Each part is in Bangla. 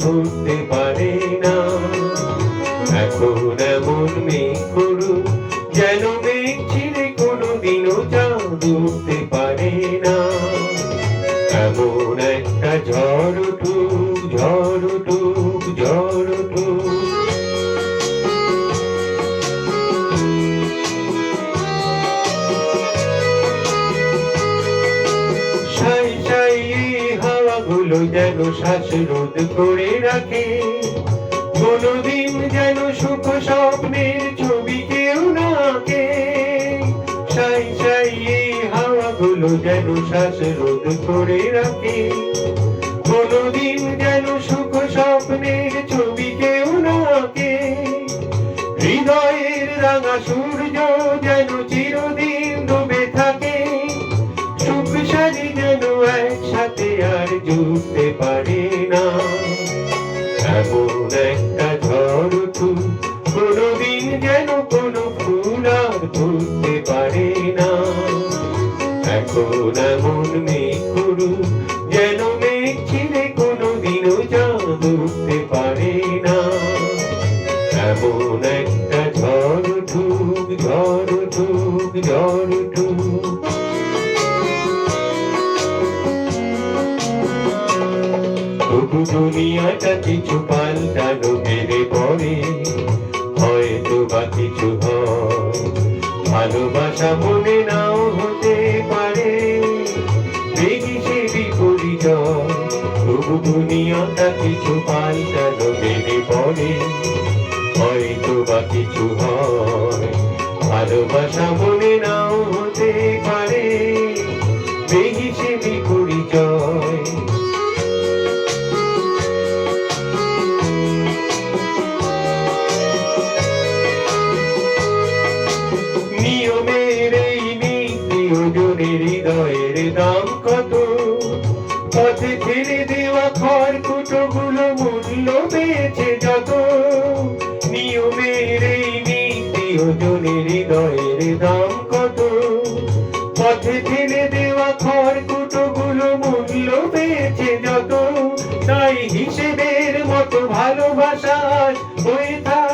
ফুটতে পারে না। এখন এমন মেঘ করু যেন মেঘ কোনো কোনোদিনও চাঁদ উঠতে পারে না। এমন একটা ঝড় উঠুক হাওয়াগুলো যেন শ্বাসরোধ করে রাখে। কোনোদিন যেন সুখ স্বপ্নের ছবি কেউ না আঁকে। সাই সাই হাওয়াগুলো যেন শ্বাসরোধ করে রাখে। কোনোদিন যেন সুখ স্বপ্নের আর জুটতে পারে না। এমন একটা ঝড় উঠুক কোনোদিন যেন কোনো ফুল আর ফুটতে পারে না। এখন এমন মেঘ যেন মেঘ ছিঁড়ে কোনোদিনও চাঁদ উঠতে পারে না। এমন একটা ঝড় উঠুক ঝড় উঠুক ঝড় উঠুক। তবু দুনিয়াটা কিছু পাল্টানো মেরে হয়তো বা কিছু হয়। ভালোবাসা মনে নাও হতে পারে। সে বিপরীতয় তবু দুনিয়াটা কিছু মেরে হয়তো বা কিছু হয়। ভালোবাসা মনে নাও হৃদয়ের দাম কত? পথে ছেড়ে দেওয়া খড় কুটোগুলো মূল্য পেয়েছে যত? নিয়মের এই নীতি ওজনের হৃদয়ের দাম কত? পথে ঠেলে দেওয়া খড় কুটোগুলো মূল্য পেয়েছে যত? তাই হিসেবের মতো ভালোবাসা হয়ে থাক।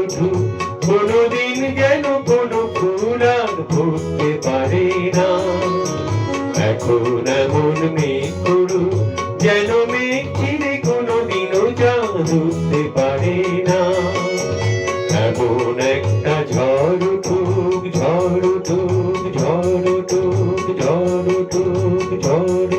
উঠুক কোনোদিন যেন কোনো ফুল আর পারে না। এখন এমন মেঘ করুক যেন মেঘ ছিঁড়ে কোনোদিনও চাঁদ উঠতে পারে না। এমন একটা ঝড় উঠুক ঝড় উঠুক ঝড় উঠুক ঝড় উঠুক, ঝড়